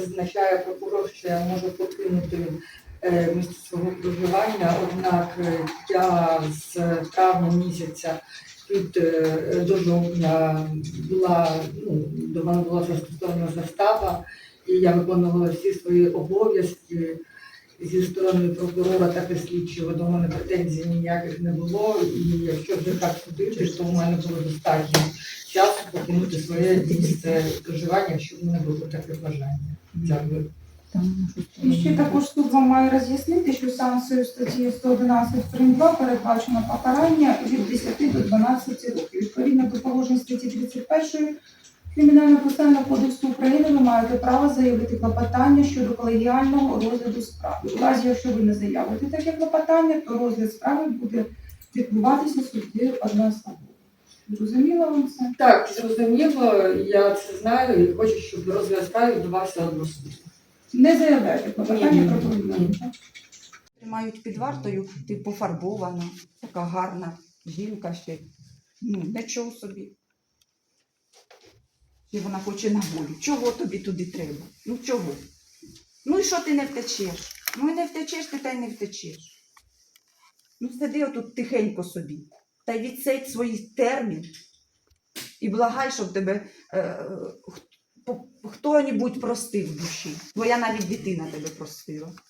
зазначає прокурор, що я можу покинути е, місце свого проживання, однак е, я з травня місяця під е, до жовтня була ну, до мене була застосована застава, і я виконувала всі свої обов'язки. Зі сторони прокурора та і слідчого до мене претензій ніяких не було. І якщо вже так судити, то у мене було достатньо покинути своє місце проживання, якщо в мене було таке бажання. Дякую. І ще також суд вам має роз'яснити, що санкцією статті 111 прим. 2 передбачено покарання від 10 до 12 років. Відповідно до положень статті 31 Кримінального процесуального кодексу України ви маєте право заявити клопотання щодо колегіального розгляду справи. У разі, якщо ви не заявите таке клопотання, то розгляд справи буде відбуватися суддею одноособово. Зрозуміло вам це? Так, зрозуміло, я це знаю і хочу, щоб розгляд справи відбувався односторонньо. Не заявляйте клопотання про. Тримають під вартою, ти пофарбована, така гарна жінка ще. Ну, нічого собі. І вона хоче на волю. Чого тобі туди треба? Ну чого? Ну і що ти не втечеш? Ну і не втечеш, ти та й не втечеш. Ну сиди отут тихенько собі. Та й відсидь свій термін і благай, щоб тебе е, хто-небудь простив в душі. Твоя навіть дитина тебе простила.